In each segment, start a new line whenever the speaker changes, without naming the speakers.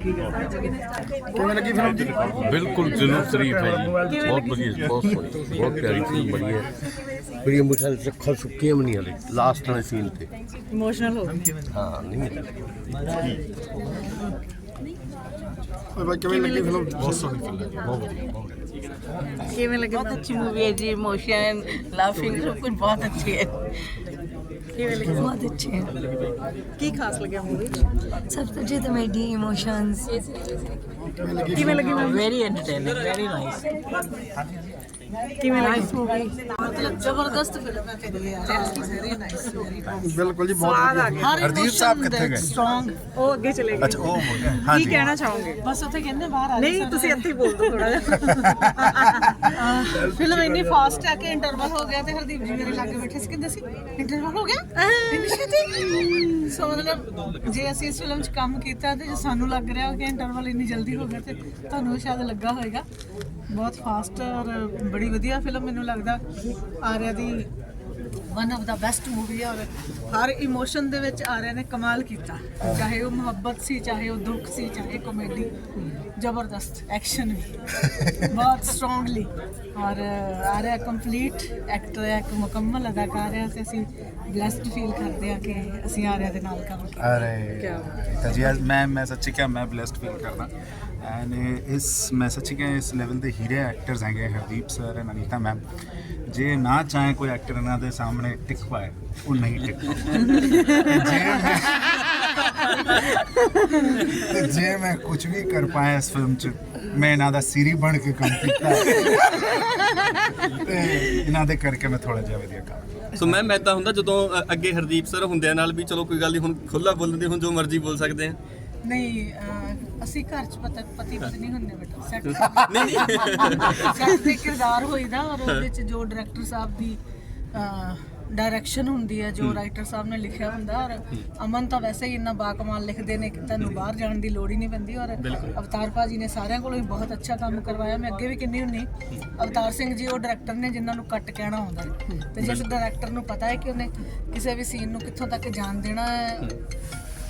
तो बिल्कुल जुनून शरीफ है बहुत बढ़िया बहुत बहुत प्यारी फ़िल्म बनी है। बड़ी से अखा सुखी बनी हले
लास्ट वाले सीन
थे इमोशनल हो।
हाँ नहीं है। और भाई किवें लगी फ़िल्म? बहुत सही फ़िल्म लगी
बहुत बढ़िया
बहुत अच्छी मूवी है जी इमोशन लाफिंग सब कुछ बहुत अच्छी है।
ਕਿਵੇਂ ਲੱਗੇ
ਬਹੁਤ ਅੱਛੇ ਹੈ
ਕੀ ਖਾਸ ਲੱਗਿਆ ਮੂਵੀ
ਸਭ ਤੋਂ ਜ਼ਿਆਦਾ ਕਮੇਡੀ ਇਮੋਸ਼ਨਸ
ਕਿਵੇਂ ਲੱਗੀ movie?
Very entertaining very nice
ਬਿਲਕੁਲ ਜੀ ਬਹੁਤ ਵਧੀਆ। ਹਰਦੀਪ ਸਾਹਿਬ ਕਿੱਥੇ ਗਏ?
ਸਟਰੋਂਗ
ਉਹ ਅੱਗੇ ਚਲੇ ਗਏ।
ਅੱਛਾ ਉਹ ਹੋ ਗਿਆ।
ਹਾਂ
ਕੀ
ਕਹਿਣਾ ਚਾਹੋਗੇ?
ਬਸ ਉੱਥੇ ਕਹਿੰਦੇ ਬਾਹਰ ਆ
ਨਹੀਂ ਤੁਸੀਂ ਇੱਥੇ ਬੋਲ ਦਿਓ ਥੋੜਾ ਜਿਹਾ।
ਫਿਲਮ ਇੰਨੀ ਫਾਸਟ ਹੈ ਕਿ ਇੰਟਰਵਲ ਹੋ ਗਿਆ ਤੇ ਹਰਦੀਪ ਜੀ ਮੇਰੇ ਲਾਗੇ ਬੈਠੇ ਸੀ ਕਹਿੰਦੇ ਸੀ ਇੰਟਰਵਲ ਹੋ ਗਿਆ? ਇੰਨੀ ਸੋ ਮਤਲਬ ਜੇ ਅਸੀਂ ਇਸ ਫਿਲਮ 'ਚ ਕੰਮ ਕੀਤਾ ਤੇ ਸਾਨੂੰ ਲੱਗ ਰਿਹਾ ਕਿ ਇੰਟਰਵਲ ਇੰਨੀ ਜਲਦੀ ਹੋ ਗਿਆ ਤੇ ਤੁਹਾਨੂੰ ਸ਼ਾਇਦ ਲੱਗਾ ਹੋਵੇਗਾ ਬਹੁਤ ਫਾਸਟ ਔਰ ਬੜੀ ਵਧੀਆ ਫਿਲਮ ਮੈਨੂੰ ਲੱਗਦਾ ਆਰਿਆ ਦੀ one of the best movie ਹੈ ਔਰ ਹਰ ਇਮੋਸ਼ਨ ਦੇ ਵਿੱਚ ਆਰਿਆ ਨੇ ਕਮਾਲ ਕੀਤਾ। ਚਾਹੇ ਉਹ ਮੁਹੱਬਤ ਸੀ, ਚਾਹੇ ਉਹ ਦੁੱਖ ਸੀ, ਚਾਹੇ ਕਾਮੇਡੀ ਜ਼ਬਰਦਸਤ ਐਕਸ਼ਨ ਵੀ ਬਹੁਤ ਸਟਰੋਂਗਲੀ ਔਰ ਆਰਿਆ ਕੰਪਲੀਟ ਐਕਟਰ ਹੈ ਇੱਕ ਮੁਕੰਮਲ ਅਦਾਕਾਰ ਹੈ ਤੇ ਅਸੀਂ ਬlesed ਫੀਲ ਕਰਦੇ ਹਾਂ ਕਿ ਅਸੀਂ ਆਰਿਆ ਦੇ ਨਾਲ ਕੰਮ ਕੀਤਾ
ਅਰੇ ਤਾਂ ਜੀ ਮੈਂ ਮੈਂ ਸੱਚੀ ਕਿ ਮੈਂ ਬlesed ਫੀਲ ਕਰਦਾ ਐਂਡ ਇਸ ਮੈਂ ਸੱਚੀ ਕਿ ਇਸ ਲੈਵਲ ਦੇ ਹੀਰੇ ਐਕਟਰਸ ਹੈਗੇ Hardeep sir and Anita ma'am ਜੇ ਨਾ ਚਾਹੇ ਕੋਈ ਐਕਟਰ ਇਹਨਾਂ ਦੇ ਸਾਹਮਣੇ ਟਿਕ ਪਾਏ ਉਹ ਨਹੀਂ ਟਿਕ ਪਾਉਂਦਾ। ਜੇ ਤੇ ਜੇ ਮੈਂ ਕੁਝ ਵੀ ਕਰ ਪਾਇਆ ਇਸ ਫਿਲਮ 'ਚ ਮੈਂ ਇਹਨਾਂ ਦਾ ਸੀਰੀ ਬਣ ਕੇ ਕੰਮ ਕੀਤਾ। ਤੇ ਇਹਨਾਂ ਦੇ ਕਰਕੇ ਮੈਂ ਥੋੜਾ ਜਿਹਾ ਵਧੀਆ ਕੰਮ
ਸੋ ਮੈਂ ਤਾਂ ਹੁੰਦਾ ਜਦੋਂ ਅ, ਅੱਗੇ ਹਰਦੀਪ ਸਰ ਹੁੰਦਿਆਂ ਨਾਲ ਵੀ ਚਲੋ ਕੋਈ ਗੱਲ ਨਹੀਂ ਹੁਣ ਖੁੱਲਾ ਬੋਲਣ ਦੀ ਹੁਣ ਜੋ ਮਰਜ਼ੀ ਬੋਲ ਸਕਦੇ ਆ।
ਨਹੀਂ ਅਹ, ਅਸੀਂ ਘਰ 'ਚ ਪਤਾ ਪਤੀ ਪਤਨੀ ਹੁੰਦੇ ਬੇਟਾ। ਸੈੱਟ
ਨਹੀਂ ਨਹੀਂ।
ਸੈੱਟ ਤੇ ਕਿਰਦਾਰ ਹੋਈਦਾ ਔਰ ਉਹਦੇ ਵਿੱਚ ਜੋ ਡਾਇਰੈਕਟਰ ਸਾਹਿਬ ਦੀ ਡਾਇਰੈਕਸ਼ਨ ਹੁੰਦੀ ਹੈ ਜੋ ਰਾਈਟਰ ਸਾਹਿਬ ਨੇ ਲਿਖਿਆ ਹੁੰਦਾ ਔਰ ਅਮਨ ਤਾਂ ਵੈਸੇ ਹੀ ਇੰਨਾ ਬਾਕਮਾਲ ਲਿਖਦੇ ਨੇ ਕਿ ਤੁਹਾਨੂੰ ਬਾਹਰ ਜਾਣ ਦੀ ਲੋੜ ਹੀ ਨਹੀਂ ਪੈਂਦੀ ਔਰ ਅਵਤਾਰ ਭਾਜੀ ਨੇ ਸਾਰਿਆਂ ਕੋਲੋਂ ਹੀ ਬਹੁਤ ਅੱਛਾ ਕੰਮ ਕਰਵਾਇਆ ਮੈਂ ਅੱਗੇ ਵੀ ਕਿੰਨੀ ਹੁੰਨੀ ਅਵਤਾਰ ਸਿੰਘ ਜੀ ਉਹ ਡਾਇਰੈਕਟਰ ਨੇ ਜਿਨ੍ਹਾਂ ਨੂੰ ਕੱਟ ਕਹਿਣਾ ਆਉਂਦਾ ਹੈ। ਤੇ ਜਿਸ ਡਾਇਰੈਕਟਰ ਨੂੰ ਪਤਾ ਹੈ ਕਿ ਉਹਨੇ ਕਿਸੇ ਵੀ ਸੀਨ ਨੂੰ ਕਿੱਥੋਂ ਤੱਕ ਜਾਣ ਦੇਣਾ ਹੈ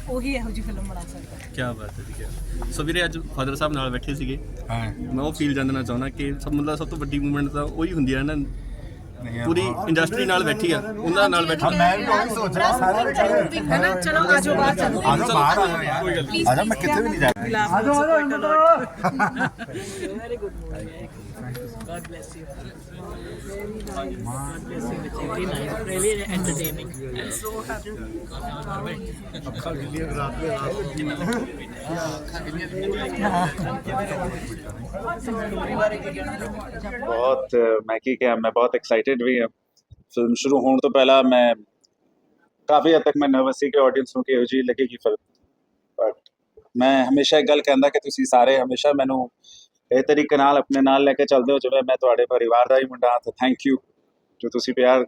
ਉਹੀ ਇਹੋ ਜਿਹੀ ਫਿਲਮ ਬਣਾ ਸਕਦਾ ਹੈ।
ਕੀ ਬਾਤ ਹੈ ਜੀ ਕਿਆ ਸੋ ਵੀਰੇ ਅੱਜ ਫਾਦਰ ਸਾਹਿਬ ਨਾਲ ਬੈਠੇ ਸੀਗੇ।
ਹਾਂ।
ਮੈਂ ਉਹ ਫੀਲ ਜਾਣਨਾ ਚਾਹੁੰਦਾ ਕਿ ਸਭ ਮਤਲਬ ਸਭ ਤੋਂ ਵੱਡੀ ਮੂਵਮੈਂਟ ਤਾਂ ਉਹੀ ਹੁੰਦੀ ਹੈ ਨਾ ਪੂਰੀ ਇੰਡਸਟਰੀ ਨਾਲ ਬੈਠੀ ਆ। ਉਹਨਾਂ ਨਾਲ ਬੈਠੀ
ਹਾਂ ਮੈਂ ਵੀ ਉਹੀ ਸੋਚ ਰਿਹਾ ਸਾਰੇ ਦੇ ਖੜੇ
ਹੈ ਨਾ। ਚਲੋ ਆਜੋ ਬਾਹਰ ਚਲੋ।
ਆ ਜਾਓ ਬਾਹਰ ਆ ਜਾਓ ਯਾਰ। ਆ ਜਾਓ ਮੈਂ ਕਿੱਥੇ ਵੀ ਨਹੀਂ ਜਾਣਾ
ਆਜੋ ਆਜੋ ਵੈਰੀ ਗੁੱਡ God
ਬਹੁਤ ਮੈਂ ਕੀ ਕਿਹਾ ਮੈਂ ਬਹੁਤ ਐਕਸਾਈਟਿਡ ਵੀ ਹਾਂ ਫਿਲਮ ਸ਼ੁਰੂ ਹੋਣ ਤੋਂ ਪਹਿਲਾਂ ਮੈਂ ਕਾਫੀ ਹੱਦ ਤੱਕ ਮੈਂ ਨਰਵਸ ਸੀ ਕਿ ਆਡੀਅנס ਨੂੰ ਕਿਹੋ ਜਿਹੀ ਲੱਗੇਗੀ ਫਿਲਮ ਬਟ ਮੈਂ ਹਮੇਸ਼ਾ ਇੱਕ ਗੱਲ ਕਹਿੰਦਾ ਕਿ ਤੁਸੀਂ ਸਾਰੇ ਹਮੇਸ਼ਾ ਮੈਨੂੰ ਇਹ ਤਰੀਕੇ ਨਾਲ ਆਪਣੇ ਨਾਲ ਲੈ ਕੇ ਚੱਲਦੇ ਹੋ ਜਿਵੇਂ ਮੈਂ ਤੁਹਾਡੇ ਪਰਿਵਾਰ ਦਾ ਹੀ ਮੁੰਡਾ ਹਾਂ ਤਾਂ ਥੈਂਕ ਯੂ ਜੋ ਤੁਸੀਂ ਪਿਆਰ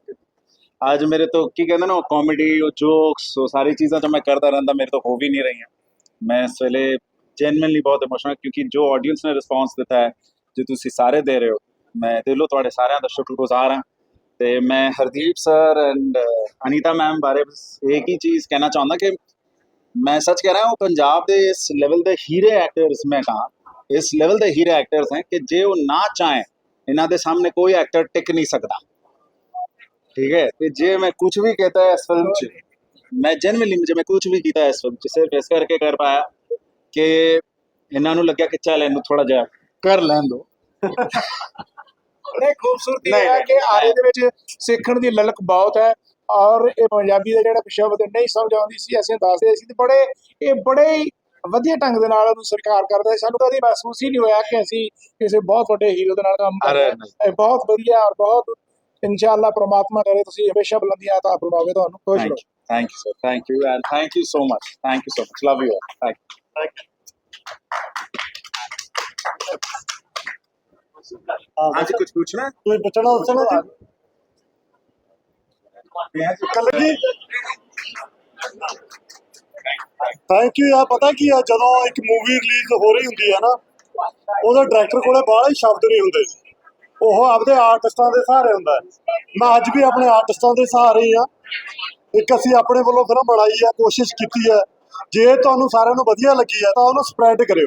ਅੱਜ ਮੇਰੇ ਤੋਂ ਕੀ ਕਹਿੰਦੇ ਨਾ ਕਾਮੇਡੀ ਉਹ ਜੋਕਸ ਉਹ ਸਾਰੀ ਚੀਜ਼ਾਂ ਜੋ ਮੈਂ ਕਰਦਾ ਰਹਿੰਦਾ ਮੇਰੇ ਤੋਂ ਹੋ ਵੀ ਨਹੀਂ ਰਹੀਆਂ ਮੈਂ ਇਸ ਵੇਲੇ ਜੈਨੂਇਨਲੀ ਬਹੁਤ ਇਮੋਸ਼ਨਲ ਕਿਉਂਕਿ ਜੋ ਆਡੀਅנס ਨੇ ਰਿਸਪੌਂਸ ਦਿੱਤਾ ਹੈ ਜੋ ਤੁਸੀਂ ਸਾਰੇ ਦੇ ਰਹੇ ਹੋ ਮੈਂ ਦਿਲੋਂ ਤੁਹਾਡੇ ਸਾਰਿਆਂ ਦਾ ਸ਼ੁਕਰਗੁਜ਼ਾਰ ਹਾਂ ਤੇ ਮੈਂ Hardeep sir and Anita ma'am ਬਾਰੇ ਇੱਕ ਹੀ ਚੀਜ਼ ਕਹਿਣਾ ਚਾਹੁੰਦਾ ਕਿ ਮੈਂ ਸੱਚ ਕਹਿ ਰਿਹਾ ਹਾਂ ਪੰਜਾਬ ਦੇ ਇਸ ਲੈਵਲ ਦੇ ਹੀਰੇ ਐਕਟਰਸ ਮੈਂ ਕਹਾ ਇਸ ਲੈਵਲ ਦੇ ਹੀਰੇ ਐਕਟਰਸ ਹਨ ਕਿ ਜੇ ਉਹ ਨਾ ਚਾਹੇ ਇਹਨਾਂ ਦੇ ਸਾਹਮਣੇ ਕੋਈ ਐਕਟਰ ਟਿਕ ਨਹੀਂ ਸਕਦਾ ਠੀਕ ਹੈ ਤੇ ਜੇ ਮੈਂ ਕੁਝ ਵੀ ਕਹਤਾ ਹੈ ਇਸ ਫਿਲਮ 'ਚ ਮੈਂ ਜੈਨੂਇਨਲੀ ਜੇ ਮੈਂ ਕੁਝ ਵੀ ਕੀਤਾ ਇਸ 'ਚ ਸਿਰਫ ਇਸ ਕਰਕੇ ਕਰ ਪਾਇਆ ਕਿ ਇਹਨਾਂ ਨੂੰ ਲੱਗਿਆ ਕਿ ਚੱਲ ਇਹਨੂੰ ਥੋੜਾ ਜਿਹਾ। ਕਰ ਲੈਣ ਦੋ।
ਬੜੇ ਖੂਬਸੂਰਤੀ ਹੈ ਕਿ ਆਰੇ। ਦੇ ਵਿੱਚ ਸਿੱਖਣ ਦੀ ਲਲਕ ਬਹੁਤ ਹੈ ਔਰ ਇਹ ਪੰਜਾਬੀ ਦਾ ਜਿਹੜਾ ਸ਼ਬਦ ਨਹੀਂ ਸਮਝ ਆਉਂਦੀ ਸੀ ਅਸੀਂ ਦੱਸਦੇ ਸੀ ਤੇ ਬੜੇ ਇਹ ਬੜੇ ਹੀ ਵਧੀਆ ਢੰਗ ਦੇ ਨਾਲ ਉਹਨੂੰ ਸਵੀਕਾਰ ਕਰਦੇ ਸੀ। ਸਾਨੂੰ ਕਦੀ ਮਹਿਸੂਸ ਹੀ ਨਹੀਂ ਹੋਇਆ ਕਿ ਅਸੀਂ ਕਿਸੇ ਬਹੁਤ ਵੱਡੇ ਹੀਰੋ ਦੇ ਨਾਲ ਕੰਮ ਕਰ ਰਹੇ ਹਾਂ। ਇਹ ਬਹੁਤ ਵਧੀਆ ਔਰ ਬਹੁਤ ਇਨਸ਼ਾਅੱਲਾ ਪ੍ਰਮਾਤਮਾ ਕਰੇ ਤੁਸੀਂ ਹਮੇਸ਼ਾ ਬੁਲੰਦੀਆਂ ਤਾਂ ਬਣਾਵੇ ਤੁਹਾਨੂੰ। ਖੁਸ਼
ਥੈਂਕ
ਰਹੋ
you thank you sir thank you and thank you so much thank you so much love you thank आज कुछ पूछना है
ਕੋਈ ਬਚਣਾ ਦੱਸਣਾ ਕੱਲ ਜੀ ਥੈਂਕ ਯੂ ਆ ਪਤਾ ਕੀ ਆ ਜਦੋਂ ਇੱਕ ਮੂਵੀ ਰਿਲੀਜ਼ ਹੋ ਰਹੀ ਹੁੰਦੀ ਹੈ ਨਾ ਉਹਦਾ ਡਾਇਰੈਕਟਰ ਕੋਲੇ ਬਾਹਲਾ ਹੀ ਸ਼ਬਦ ਨਹੀਂ ਹੁੰਦੇ ਉਹ ਆਪਦੇ ਆਰਟਿਸਟਾਂ ਦੇ ਸਹਾਰੇ ਹੁੰਦਾ ਹੈ। ਮੈਂ ਅੱਜ ਵੀ ਆਪਣੇ ਆਰਟਿਸਟਾਂ ਦੇ ਸਹਾਰੇ ਹੀ ਆ ਇੱਕ ਅਸੀਂ ਆਪਣੇ ਵੱਲੋਂ ਫਿਲਮ ਬਣਾਈ ਆ ਕੋਸ਼ਿਸ਼ ਕੀਤੀ ਹੈ।
ਜੇ ਤੁਹਾਨੂੰ ਸਾਰਿਆਂ ਨੂੰ ਵਧੀਆ ਲੱਗੀ ਆ ਤਾਂ ਉਹਨੂੰ ਸਪਰੈਡ ਕਰਿਓ।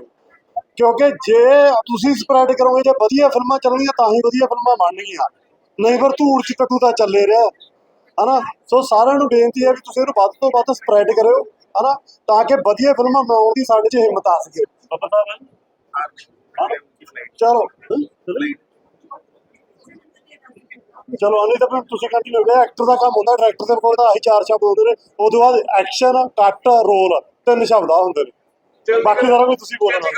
ਕਿਉਂਕਿ ਜੇ ਤੁਸੀਂ ਸਪਰੈਡ ਕਰੋਗੇ ਜੇ ਵਧੀਆ ਫਿਲਮਾਂ ਚੱਲਣਗੀਆਂ ਤਾਂ ਹੀ ਵਧੀਆ ਫਿਲਮਾਂ ਬਣਨਗੀਆਂ। ਨਹੀਂ ਫਿਰ ਧੂੜ ਚ ਕੱਟੂ ਤਾਂ ਚੱਲੇ ਰਿਹਾ। ਹਨਾ? ਸੋ ਸਾਰਿਆਂ ਨੂੰ ਬੇਨਤੀ ਹੈ ਵੀ ਤੁਸੀਂ ਇਹਨੂੰ ਵੱਧ ਤੋਂ ਵੱਧ ਸਪਰੈਡ ਕਰਿਓ ਹਨਾ? ਤਾਂ ਕਿ ਵਧੀਆ ਫਿਲਮਾਂ ਬਣਾਉਣ ਦੀ ਸਾਡੇ 'ਚ ਹਿੰਮਤ ਆ ਸਕੇ। ਚਲੋ। ਚਲੋ ਅਨੇ ਤਾਂ ਫਿਰ ਤੁਸੀਂ ਕੰਟੀਨਿਊ ਕਰੋ ਐਕਟਰ ਦਾ ਕੰਮ ਹੁੰਦਾ ਡਾਇਰੈਕਟਰ ਦੇ ਕੋਲ ਤਾਂ ਆਹੀ ਚਾਰ ਸ਼ਬਦ ਹੁੰਦੇ ਨੇ। ਉਦੋਂ ਬਾਅਦ ਐਕਸ਼ਨ ਕੱਟ ਰੋਲ ਤਿੰਨ ਸ਼ਬਦ ਆ ਹੁੰਦੇ ਨੇ। ਬਾਕੀ ਸਾਰਾ ਕੁਝ ਤੁਸੀਂ ਬੋਲਣਾ।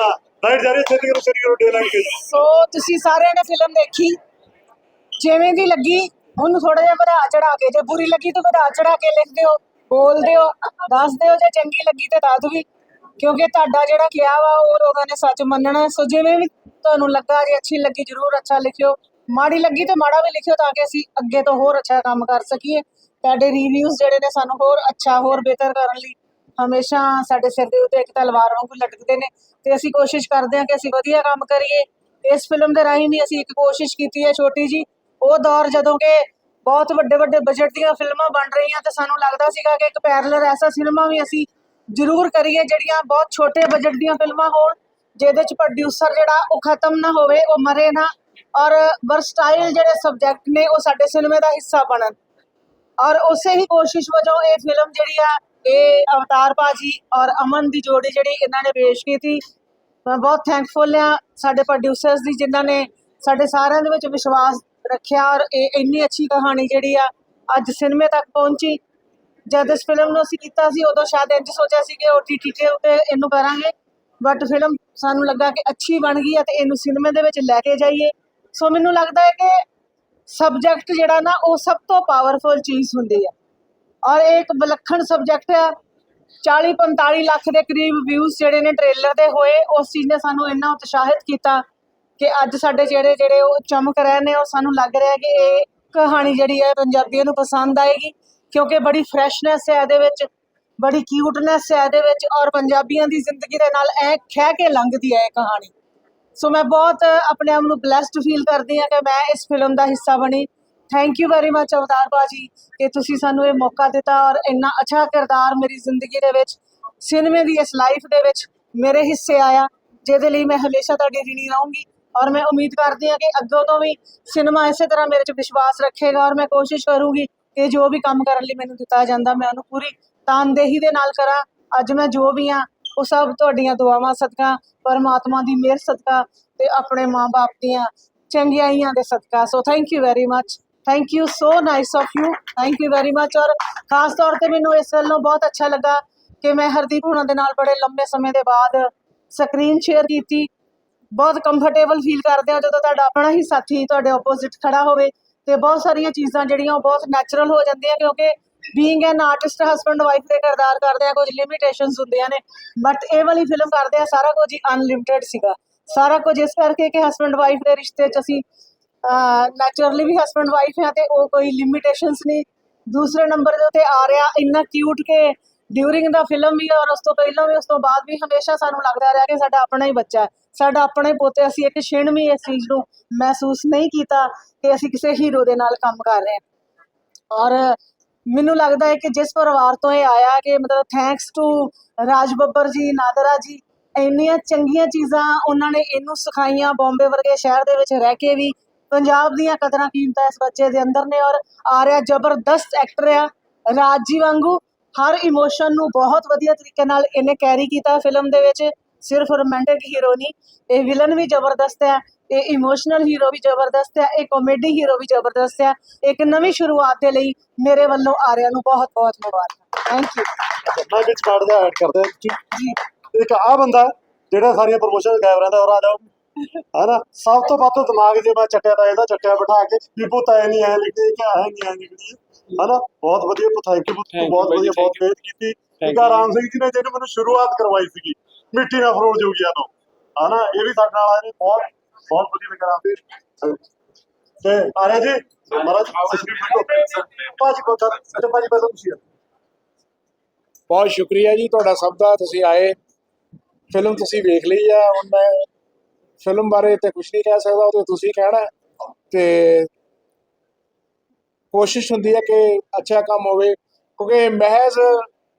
ਹਾਂ ਰਾਈਟ ਜਾ ਰਹੀ ਛੇਤੀ ਕਰੋ ਛੇਤੀ ਕਰੋ ਡੇ ਲਾਈਨ ਕੇ
ਸੋ ਤੁਸੀਂ ਸਾਰਿਆਂ ਨੇ ਫਿਲਮ ਦੇਖੀ? ਜਿਵੇਂ ਦੀ ਲੱਗੀ ਉਹਨੂੰ ਥੋੜਾ ਜਿਹਾ ਵਧਾ ਚੜਾ ਕੇ ਜੇ ਬੁਰੀ ਲੱਗੀ ਤਾਂ ਵਧਾ ਚੜਾ ਕੇ ਲਿਖ ਦਿਓ ਬੋਲ ਦਿਓ ਦੱਸ ਦਿਓ ਜੇ ਚੰਗੀ ਲੱਗੀ ਤਾਂ ਦੱਸ ਵੀ। ਕਿਉਂਕਿ ਤੁਹਾਡਾ ਜਿਹੜਾ ਕਿਹਾ ਵਾ ਉਹ ਲੋਕਾਂ ਨੇ ਸੱਚ ਮੰਨਣਾ। ਸੋ ਜਿਵੇਂ ਵੀ ਤੁਹਾਨੂੰ ਲੱਗਾ ਜੇ ਅੱਛੀ ਲੱਗੀ ਜਰੂਰ ਅੱਛਾ ਲਿਖਿਓ। ਮਾੜੀ ਲੱਗੀ ਤੇ ਮਾੜਾ ਵੀ ਲਿਖਿਓ ਤਾਂ ਕਿ ਅਸੀਂ ਅੱਗੇ ਤੋਂ ਹੋਰ ਅੱਛਾ ਕੰਮ ਕਰ ਸਕੀਏ। ਤੁਹਾਡੇ ਰਿਵਿਊਜ਼ ਜਿਹੜੇ ਨੇ ਸਾਨੂੰ ਹੋਰ ਅੱਛਾ, ਹੋਰ ਬਿਹਤਰ ਕਰਨ ਲਈ ਹਮੇਸ਼ਾ ਸਾਡੇ ਸਿਰ ਦੇ ਉੱਤੇ ਇੱਕ ਤਲਵਾਰ ਵਾਂਗੂ ਲਟਕਦੇ ਨੇ ਤੇ ਅਸੀਂ ਕੋਸ਼ਿਸ਼ ਕਰਦੇ ਹਾਂ ਕਿ ਅਸੀਂ ਵਧੀਆ ਕੰਮ ਕਰੀਏ। ਇਸ ਫਿਲਮ ਦੇ ਰਾਹੀਂ ਵੀ ਅਸੀਂ ਇੱਕ ਕੋਸ਼ਿਸ਼ ਕੀਤੀ ਹੈ ਛੋਟੀ ਜੀ ਉਹ ਦੌਰ ਜਦੋਂ ਕਿ ਬਹੁਤ ਵੱਡੇ ਵੱਡੇ ਬਜਟ ਦੀਆਂ ਫਿਲਮਾਂ ਬਣ ਰਹੀਆਂ ਤੇ ਸਾਨੂੰ ਲੱਗਦਾ ਸੀਗਾ ਕਿ ਇੱਕ ਪੈਰਲਰ ਐਸਾ ਸਿਨੇਮਾ ਵੀ ਅਸੀਂ ਜ਼ਰੂਰ ਕਰੀਏ ਜਿਹੜੀਆਂ ਬਹੁਤ ਛੋਟੇ ਬਜਟ ਦੀਆਂ ਫਿਲਮਾਂ ਹੋਣ, ਜਿਹਦੇ ਚ ਪ੍ਰੋਡਿਊਸਰ ਜਿਹੜਾ ਉਹ ਖਤਮ ਨਾ ਹੋਵੇ, ਉਹ ਮਰੇ ਨਾ। ਔਰ ਵਰਸਟਾਈਲ ਜਿਹੜੇ ਸਬਜੈਕਟ ਨੇ ਉਹ ਸਾਡੇ ਸਿਨੇਮੇ ਦਾ ਹਿੱਸਾ ਬਣਨ। ਔਰ ਉਸੇ ਹੀ ਕੋਸ਼ਿਸ਼ ਵਜੋਂ ਇਹ ਫਿਲਮ ਜਿਹੜੀ ਆ, ਇਹ ਅਵਤਾਰ ਬਾਜੀ ਔਰ ਅਮਨ ਦੀ ਜੋੜੀ ਜਿਹੜੀ ਇਹਨਾਂ ਨੇ ਪੇਸ਼ ਕੀਤੀ, ਮੈਂ ਬਹੁਤ ਥੈਂਕਫੁਲ ਆ ਸਾਡੇ ਪ੍ਰੋਡਿਊਸਰਸ ਦੀ ਜਿਨ੍ਹਾਂ ਨੇ ਸਾਡੇ ਸਾਰਿਆਂ ਦੇ ਵਿੱਚ ਵਿਸ਼ਵਾਸ ਰੱਖਿਆ ਔਰ ਇਹ ਇੰਨੀ ਅੱਛੀ ਕਹਾਣੀ ਜਿਹੜੀ ਆ ਅੱਜ ਸਿਨੇਮੇ ਤੱਕ ਪਹੁੰਚੀ। ਜਦ ਇਸ ਫਿਲਮ ਨੂੰ ਅਸੀਂ ਕੀਤਾ ਸੀ, ਉਦੋਂ ਸ਼ਾਇਦ ਇੰਜ ਸੋਚਿਆ ਸੀ ਕਿ OTT ਤੇ ਉੱਤੇ ਇਹਨੂੰ ਕਰਾਂਗੇ। ਬਟ ਫਿਲਮ ਸਾਨੂੰ ਲੱਗਾ ਕਿ ਅੱਛੀ ਬਣ ਗਈ ਆ ਤੇ ਇਹਨੂੰ ਸਿਨੇਮੇ ਦੇ ਵਿੱਚ ਲੈ ਕੇ ਜਾਈਏ। ਸੋ ਮੈਨੂੰ ਲੱਗਦਾ ਹੈ ਕਿ ਸਬਜੈਕਟ ਜਿਹੜਾ ਨਾ, ਉਹ ਸਭ ਤੋਂ ਪਾਵਰਫੁਲ ਚੀਜ਼ ਹੁੰਦੀ ਹੈ ਔਰ ਇਹ ਇੱਕ ਵਿਲੱਖਣ ਸਬਜੈਕਟ ਹੈ 40 45 ਲੱਖ ਦੇ ਕਰੀਬ ਵਿਊਜ਼ ਜਿਹੜੇ ਨੇ ਟ੍ਰੇਲਰ ਦੇ ਹੋਏ, ਉਸ ਚੀਜ਼ ਨੇ ਸਾਨੂੰ ਇੰਨਾ ਉਤਸ਼ਾਹਿਤ ਕੀਤਾ ਕਿ ਅੱਜ ਸਾਡੇ ਜਿਹੜੇ ਜਿਹੜੇ ਉਹ ਚਮਕ ਰਹੇ ਨੇ, ਉਹ ਸਾਨੂੰ ਲੱਗ ਰਿਹਾ ਕਿ ਇਹ ਕਹਾਣੀ ਜਿਹੜੀ ਹੈ ਪੰਜਾਬੀਆਂ ਨੂੰ ਪਸੰਦ ਆਏਗੀ। ਕਿਉਂਕਿ ਬੜੀ ਫਰੈਸ਼ਨੈਸ ਹੈ ਇਹਦੇ ਵਿੱਚ, ਬੜੀ ਕਿਊਟਨੈਸ ਹੈ ਇਹਦੇ ਵਿੱਚ, ਔਰ ਪੰਜਾਬੀਆਂ ਦੀ ਜ਼ਿੰਦਗੀ ਦੇ ਨਾਲ ਐ ਖਹਿ ਕੇ ਲੰਘਦੀ ਹੈ ਇਹ ਕਹਾਣੀ। ਸੋ ਮੈਂ ਬਹੁਤ ਆਪਣੇ ਆਪ ਨੂੰ ਬlesed ਫੀਲ ਕਰਦੀ ਹਾਂ ਕਿ ਮੈਂ ਇਸ ਫਿਲਮ ਦਾ ਹਿੱਸਾ ਬਣੀ। Thank you very much Avtar ਬਾਜੀ ਕਿ ਤੁਸੀਂ ਸਾਨੂੰ ਇਹ ਮੌਕਾ ਦਿੱਤਾ ਔਰ ਇੰਨਾ ਅੱਛਾ ਕਿਰਦਾਰ ਮੇਰੀ ਜ਼ਿੰਦਗੀ ਦੇ ਵਿੱਚ ਸਿਨੇਮੇ ਦੀ ਇਸ ਲਾਈਫ ਦੇ ਵਿੱਚ ਮੇਰੇ ਹਿੱਸੇ ਆਇਆ, ਜਿਹਦੇ ਲਈ ਮੈਂ ਹਮੇਸ਼ਾ ਤੁਹਾਡੀ ਰਿਣੀ ਰਹੂੰਗੀ ਔਰ ਮੈਂ ਉਮੀਦ ਕਰਦੀ ਹਾਂ ਕਿ ਅੱਗੋਂ ਤੋਂ ਵੀ ਸਿਨੇਮਾ ਇਸੇ ਤਰ੍ਹਾਂ ਮੇਰੇ 'ਚ ਵਿਸ਼ਵਾਸ ਰੱਖੇਗਾ ਔਰ ਮੈਂ ਕੋਸ਼ਿਸ਼ ਕਰੂੰਗੀ ਕਿ ਜੋ ਵੀ ਕੰਮ ਕਰਨ ਲਈ ਮੈਨੂੰ ਦਿੱਤਾ ਜਾਂਦਾ ਮੈਂ ਉਹਨੂੰ ਪੂਰੀ ਤਾਨਦੇਹੀ ਦੇ ਨਾਲ ਕਰਾਂ। ਅੱਜ ਮੈਂ ਜੋ ਵੀ ਹਾਂ ਉਹ ਸਭ ਤੁਹਾਡੀਆਂ ਦੁਆਵਾਂ ਸਦਕਾ, ਪਰਮਾਤਮਾ ਦੀ ਮਿਹਰ ਸਦਕਾ ਤੇ ਆਪਣੇ ਮਾਂ-ਬਾਪ ਦੀਆਂ ਚੰਗਿਆਈਆਂ ਦੇ ਸਦਕਾ। So thank you very much thank you so nice of you thank you very much ਔਰ ਖਾਸ ਤੌਰ ਤੇ ਮੈਨੂੰ ਇਸ ਵੱਲੋਂ ਬਹੁਤ ਅੱਛਾ ਲੱਗਾ ਕਿ ਮੈਂ ਹਰਦੀਪ ਹੁਣਾਂ ਦੇ ਨਾਲ ਬੜੇ ਲੰਬੇ ਸਮੇਂ ਦੇ ਬਾਅਦ ਸਕਰੀਨ ਸ਼ੇਅਰ ਕੀਤੀ। ਬਹੁਤ ਕੰਫਰਟੇਬਲ ਫੀਲ ਕਰਦੇ ਹੋ ਜਦੋਂ ਤੁਹਾਡਾ ਆਪਣਾ ਹੀ ਸਾਥੀ ਤੁਹਾਡੇ ਆਪੋਜ਼ਿਟ ਖੜਾ ਹੋਵੇ ਤੇ ਬਹੁਤ ਸਾਰੀਆਂ ਚੀਜ਼ਾਂ ਜਿਹੜੀਆਂ ਉਹ ਬਹੁਤ ਨੈਚੁਰਲ ਹੋ ਜਾਂਦੀਆਂ ਕਿਉਂਕਿ being an artist husband wife ਦੇ ਕਿਰਦਾਰ ਕਰਦੇ ਆ, ਕੁਝ ਲਿਮਿਟੇਸ਼ਨਸ ਹੁੰਦੀਆਂ ਨੇ। ਬਟ ਇਹ ਵਾਲੀ ਫਿਲਮ ਕਰਦੇ ਆ, ਸਾਰਾ ਕੁਝ ਹੀ ਅਨਲਿਮਿਟਿਡ ਸੀਗਾ। ਸਾਰਾ ਕੁਝ ਇਸ ਕਰਕੇ ਕਿ ਹਸਬੰਡ ਵਾਈਫ ਦੇ ਰਿਸ਼ਤੇ 'ਚ ਅਸੀਂ ਨੈਚੁਰਲੀ ਵੀ ਹਸਬੰਡ ਵਾਈਫ ਆ ਤੇ ਉਹ ਕੋਈ ਲਿਮਿਟੇਸ਼ਨਸ ਨਹੀਂ। ਦੂਸਰੇ ਨੰਬਰ ਦੇ ਉੱਤੇ ਆ ਰਿਹਾ, ਇੰਨਾ ਕਿਊਟ ਕਿ ਡਿਊਰਿੰਗ ਦਾ ਫਿਲਮ ਵੀ ਔਰ ਉਸ ਤੋਂ ਪਹਿਲਾਂ ਵੀ, ਉਸ ਤੋਂ ਬਾਅਦ ਵੀ ਹਮੇਸ਼ਾ ਸਾਨੂੰ ਲੱਗਦਾ ਰਿਹਾ ਕਿ ਸਾਡਾ ਆਪਣਾ ਹੀ ਬੱਚਾ ਹੈ। ਸਾਡਾ ਆਪਣਾ ਹੀ ਪੋਤੇ, ਅਸੀਂ ਇੱਕ ਛਿਣ ਵੀ ਇਸ ਚੀਜ਼ ਨੂੰ ਮਹਿਸੂਸ ਨਹੀਂ ਕੀਤਾ ਕਿ ਅਸੀਂ ਕਿਸੇ ਹੀਰੋ ਦੇ ਨਾਲ ਕੰਮ ਕਰ ਰਹੇ ਹਾਂ। ਔਰ ਮੈਨੂੰ ਲੱਗਦਾ ਹੈ ਕਿ ਜਿਸ ਪਰਿਵਾਰ ਤੋਂ ਇਹ ਆਇਆ ਕਿ ਮਤਲਬ ਥੈਂਕਸ ਟੂ ਰਾਜ ਬੱਬਰ ਜੀ, ਨਾਦਰਾ ਜੀ, ਇੰਨੀਆਂ ਚੰਗੀਆਂ ਚੀਜ਼ਾਂ ਉਹਨਾਂ ਨੇ ਇਹਨੂੰ ਸਿਖਾਈਆਂ, ਬੰਬੇ ਵਰਗੇ ਸ਼ਹਿਰ ਦੇ ਵਿੱਚ ਰਹਿ ਕੇ ਵੀ ਪੰਜਾਬ ਦੀਆਂ ਕਦਰਾਂ ਕੀਮਤਾਂ ਇਸ ਬੱਚੇ ਦੇ ਅੰਦਰ ਨੇ ਔਰ ਆ ਰਿਹਾ ਜ਼ਬਰਦਸਤ ਐਕਟਰ ਆ, ਰਾਜ ਜੀ ਵਾਂਗੂ। ਹਰ ਇਮੋਸ਼ਨ ਨੂੰ ਬਹੁਤ ਵਧੀਆ ਤਰੀਕੇ ਨਾਲ ਇਹਨੇ ਕੈਰੀ ਕੀਤਾ ਫਿਲਮ ਦੇ ਵਿੱਚ। ਸਿਰਫ ਰੋਮਾਂਟਿਕ ਹੀਰੋ ਨਹੀਂ ਇਹ ਵਿਲਨ ਵੀ ਜ਼ਬਰਦਸਤ ਹੈ ਇਹ ਇਮੋਸ਼ਨਲ ਹੀਰੋ ਵੀ ਜ਼ਬਰਦਸਤ ਹੈ ਇਹ ਕਾਮੇਡੀ ਹੀਰੋ ਵੀ ਜ਼ਬਰਦਸਤ ਹੈ। ਇੱਕ ਨਵੀਂ ਸ਼ੁਰੂਆਤ ਦੇ ਲਈ ਮੇਰੇ ਵੱਲੋਂ ਆਰਿਆ ਨੂੰ ਬਹੁਤ ਬਹੁਤ ਮੁਬਾਰਕ। ਥੈਂਕ ਯੂ
ਮੈਂ ਵਿੱਚ ਕਾਰਡ ਦਾ ਐਡ ਕਰਦਾ ਜੀ। ਜੀ। ਇੱਕ ਆ ਬੰਦਾ ਜਿਹੜਾ ਸਾਰੀਆਂ ਪ੍ਰੋਮੋਸ਼ਨ ਗਾਇਬ ਰਹਿੰਦਾ ਔਰ ਆ ਜਾਓ ਹਨਾ ਸਭ ਤੋਂ ਵੱਧ ਦਿਮਾਗ ਜੇ ਮੈਂ ਚੱਟਿਆ ਤਾਂ ਇਹਦਾ ਚੱਟਿਆ ਬਿਠਾ ਕੇ ਵੀ ਪੁੱਤ ਐ ਨਹੀਂ ਐ ਲਿਖਦੇ ਕਿ ਐ ਨਹੀਂ ਐ ਲਿਖਦੀ। ਹਨਾ ਬਹੁਤ ਵਧੀਆ ਪੁੱਤ ਥੈਂਕ ਯੂ ਬਹੁਤ ਵਧੀਆ ਬਹੁਤ ਮਿਹਨਤ ਕੀਤੀ। ਇੱਕ ਆਹ ਰਾਮ ਸਿੰਘ ਜੀ ਨੇ ਜਿਹਨੇ ਮੈਨੂੰ ਸ਼ੁਰੂਆਤ ਕਰਵਾਈ ਸੀਗੀ। ਮਿੱਟੀ ਨਾਲ ਫਰੋਲ ਜੋਗੀਆਂ ਤੋਂ। ਹਨਾ, ਇਹ ਵੀ ਸਾਡੇ ਨਾਲ ਆਏ ਨੇ ਬਹੁਤ ਬਹੁਤ ਵਧੀਆ ਲੱਗਾ ਤੇ ਆਰਿਆ ਜੀ ਮਹਾਰਾਜ ਭਾਜੀ ਕੋ ਤਾਂ ਭਾਜੀ ਪਹਿਲਾਂ ਤੁਸੀਂ
ਬਹੁਤ ਸ਼ੁਕਰੀਆ ਜੀ ਤੁਹਾਡਾ ਸਭ ਦਾ, ਤੁਸੀਂ ਆਏ। ਫਿਲਮ ਤੁਸੀਂ ਵੇਖ ਲਈ ਆ, ਹੁਣ ਮੈਂ ਫਿਲਮ ਬਾਰੇ ਤੇ ਕੁਝ ਨਹੀਂ ਕਹਿ ਸਕਦਾ, ਉਹ ਤੇ ਤੁਸੀਂ ਕਹਿਣਾ ਤੇ ਕੋਸ਼ਿਸ਼ ਹੁੰਦੀ ਹੈ ਕਿ ਅੱਛਾ ਕੰਮ ਹੋਵੇ, ਕਿਉਂਕਿ ਮਹਿਜ਼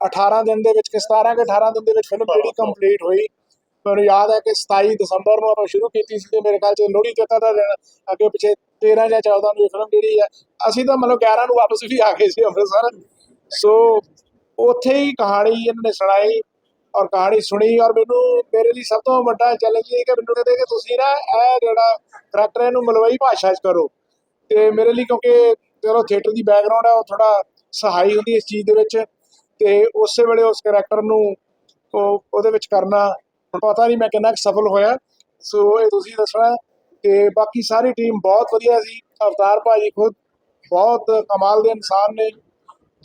18 ਦਿਨ ਦੇ ਵਿੱਚ ਕਿ 17 ਕਿ 18 ਦਿਨ ਦੇ ਵਿੱਚ ਫਿਲਮ ਜਿਹੜੀ ਕੰਪਲੀਟ ਹੋਈ। ਮੈਨੂੰ ਯਾਦ ਹੈ ਕਿ 27 ਦਸੰਬਰ ਨੂੰ ਆਪਾਂ ਸ਼ੁਰੂ ਕੀਤੀ ਸੀ ਤੇ ਮੇਰੇ ਖਿਆਲ ਚ ਲੋਹੜੀ ਤੱਕ ਦਾ ਦਿਨ ਅੱਗੇ ਪਿੱਛੇ 13 ਜਾਂ 14 ਨੂੰ ਫਿਲਮ ਜਿਹੜੀ ਹੈ, ਅਸੀਂ ਤਾਂ ਮਤਲਬ 11 ਨੂੰ ਵਾਪਸ ਵੀ ਆ ਗਏ ਸੀ ਅੰਮ੍ਰਿਤਸਰ। ਸੋ ਉੱਥੇ ਹੀ ਕਹਾਣੀ ਇਹਨਾਂ ਨੇ ਸੁਣਾਈ ਔਰ ਕਹਾਣੀ ਸੁਣੀ ਔਰ ਮੈਨੂੰ ਮੇਰੇ ਲਈ ਸਭ ਤੋਂ ਵੱਡਾ ਚੈਲੰਜ ਇਹ ਕਿ ਮੈਨੂੰ ਕਹਿੰਦੇ ਕਿ ਤੁਸੀਂ ਨਾ ਇਹ ਜਿਹੜਾ ਕਰੈਕਟਰ ਇਹਨੂੰ ਮਲਵਈ ਭਾਸ਼ਾ 'ਚ ਕਰੋ। ਤੇ ਮੇਰੇ ਲਈ ਕਿਉਂਕਿ ਚਲੋ ਥੀਏਟਰ ਦੀ ਬੈਕਗ੍ਰਾਉਂਡ ਹੈ, ਉਹ ਥੋੜਾ ਸਹਾਈ ਹੁੰਦੀ ਇਸ ਚੀਜ਼ ਦੇ ਵਿੱਚ। ਤੇ ਉਸੇ ਵੇਲੇ ਉਸ ਕਰੈਕਟਰ ਨੂੰ ਉਹ, ਉਹਦੇ ਵਿੱਚ ਕਰਨਾ, ਹੁਣ ਪਤਾ ਨਹੀਂ ਮੈਂ ਕਿੰਨਾ ਕੁ ਸਫਲ ਹੋਇਆ। ਸੋ ਇਹ ਤੁਸੀਂ ਦੱਸਣਾ ਤੇ ਬਾਕੀ ਸਾਰੀ ਟੀਮ ਬਹੁਤ ਵਧੀਆ ਸੀ। ਅਵਤਾਰ ਭਾਜੀ ਖੁਦ ਬਹੁਤ ਕਮਾਲ ਦੇ ਇਨਸਾਨ ਨੇ।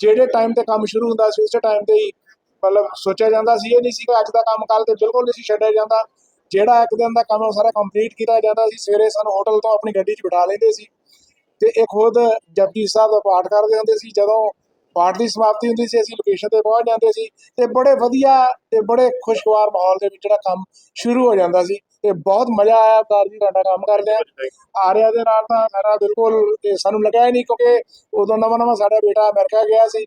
ਜਿਹੜੇ ਟਾਈਮ ਤੇ ਕੰਮ ਸ਼ੁਰੂ ਹੁੰਦਾ ਸੀ, ਉਸੇ ਟਾਈਮ ਤੇ ਹੀ ਮਤਲਬ ਸੋਚਿਆ ਜਾਂਦਾ ਸੀ। ਇਹ ਨਹੀਂ ਸੀ ਕਿ ਅੱਜ ਦਾ ਕੰਮ ਕੱਲ ਤੇ ਬਿਲਕੁਲ ਨਹੀਂ ਸੀ ਛੱਡਿਆ ਜਾਂਦਾ। ਜਿਹੜਾ ਇੱਕ ਦਿਨ ਦਾ ਕੰਮ ਉਹ ਸਾਰਾ ਕੰਪਲੀਟ ਕੀਤਾ ਜਾਂਦਾ ਸੀ। ਸਵੇਰੇ ਸਾਨੂੰ ਹੋਟਲ ਤੋਂ ਆਪਣੀ ਗੱਡੀ 'ਚ ਬਿਠਾ ਲੈਂਦੇ ਸੀ। ਤੇ ਇਹ ਖੁਦ ਜਪਜੀ ਸਾਹਿਬ ਦਾ ਪਾਠ ਕਰਦੇ ਹੁੰਦੇ ਸੀ। ਜਦੋਂ ਪਾਠ ਦੀ ਸਮਾਪਤੀ ਹੁੰਦੀ ਸੀ, ਅਸੀਂ ਲੋਕੇਸ਼ਨ ਤੇ ਪਹੁੰਚ ਜਾਂਦੇ ਸੀ ਤੇ ਬੜੇ ਵਧੀਆ ਤੇ ਬੜੇ ਖੁਸ਼ਗਵਾਰ ਮਾਹੌਲ ਦੇ ਵਿੱਚ ਜਿਹੜਾ ਕੰਮ ਸ਼ੁਰੂ ਹੋ ਜਾਂਦਾ ਸੀ ਤੇ ਬਹੁਤ ਮਜ਼ਾ ਆਇਆ ਅਵਤਾਰ ਜੀ ਤੁਹਾਡਾ ਕੰਮ ਕਰਦਿਆਂ ਆਰਿਆ ਦੇ ਨਾਲ ਤਾਂ ਸਾਡਾ ਬਿਲਕੁਲ ਇਹ ਸਾਨੂੰ ਲੱਗਿਆ ਹੀ ਨਹੀਂ ਕਿਉਂਕਿ ਉਦੋਂ ਨਵਾਂ ਨਵਾਂ ਸਾਡਾ ਬੇਟਾ ਅਮਰੀਕਾ ਗਿਆ ਸੀ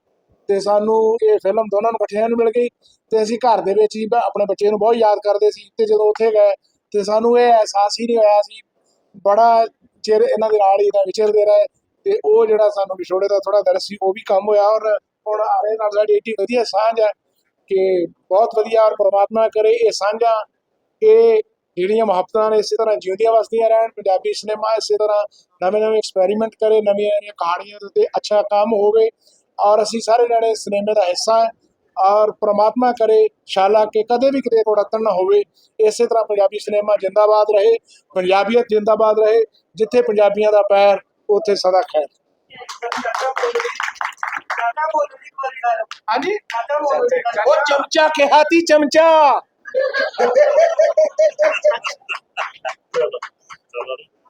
ਤੇ ਸਾਨੂੰ ਇਹ ਫਿਲਮ ਦੋਨਾਂ ਨੂੰ ਇਕੱਠਿਆਂ ਨੂੰ ਮਿਲ ਗਈ ਤੇ ਅਸੀਂ ਘਰ ਦੇ ਵਿੱਚ ਹੀ ਆਪਣੇ ਬੱਚੇ ਨੂੰ ਬਹੁਤ ਯਾਦ ਕਰਦੇ ਸੀ ਤੇ ਜਦੋਂ ਉੱਥੇ ਗਏ ਤੇ ਸਾਨੂੰ ਇਹ ਅਹਿਸਾਸ ਹੀ ਨਹੀਂ ਹੋਇਆ ਸੀ। ਬੜਾ ਚਿਰ ਇਹਨਾਂ ਦੇ ਨਾਲ ਹੀ ਤਾਂ ਵਿਚਰਦੇ ਰਹੇ ਤੇ ਉਹ ਜਿਹੜਾ ਸਾਨੂੰ ਵਿਛੋੜੇ ਦਾ ਥੋੜਾ ਦਰਦ ਸੀ, ਉਹ ਵੀ ਕੰਮ ਹੋਇਆ ਔਰ ਹੁਣ ਆਰੇ ਨਾਲ ਸਾਡੀ ਏਡੀ ਵਧੀਆ ਸਾਂਝ ਹੈ ਕਿ ਬਹੁਤ ਵਧੀਆ ਔਰ ਪ੍ਰਮਾਤਮਾ ਕਰੇ ਇਹ ਸਾਂਝਾਂ ਇਹ ਜਿਹੜੀਆਂ ਮੁਹੱਬਤਾਂ ਨੇ ਇਸੇ ਤਰ੍ਹਾਂ ਜਿਉਂਦੀਆਂ ਵਸਦੀਆਂ ਰਹਿਣ, ਪੰਜਾਬੀ ਸਿਨੇਮਾ ਇਸੇ ਤਰ੍ਹਾਂ ਨਵੇਂ ਨਵੇਂ ਐਕਸਪੈਰੀਮੈਂਟ ਕਰੇ ਨਵੀਆਂ ਨਵੀਆਂ ਕਹਾਣੀਆਂ ਦੇ ਉੱਤੇ ਅੱਛਾ ਕੰਮ ਹੋਵੇ ਔਰ ਅਸੀਂ ਸਾਰੇ ਜਣੇ ਸਿਨੇਮੇ ਦਾ ਹਿੱਸਾ ਹੈ ਔਰ ਪ੍ਰਮਾਤਮਾ ਕਰੇ ਸ਼ਾਲਾ ਕੇ ਕਦੇ ਵੀ ਕਿਤੇ ਕੋੜਤਨ ਨਾ ਹੋਵੇ, ਇਸੇ ਤਰ੍ਹਾਂ ਪੰਜਾਬੀ ਸਿਨੇਮਾ ਜਿੰਦਾਬਾਦ ਰਹੇ, ਪੰਜਾਬੀਅਤ ਜਿੰਦਾਬਾਦ ਰਹੇ, ਜਿੱਥੇ ਪੰਜਾਬੀਆਂ ਦਾ ਪੈਰ ਉੱਥੇ ਸਦਾ ਖੈਰ। ਚਮਚਾ ਕਿਹਾ ਤੀ ਚਮਚਾ।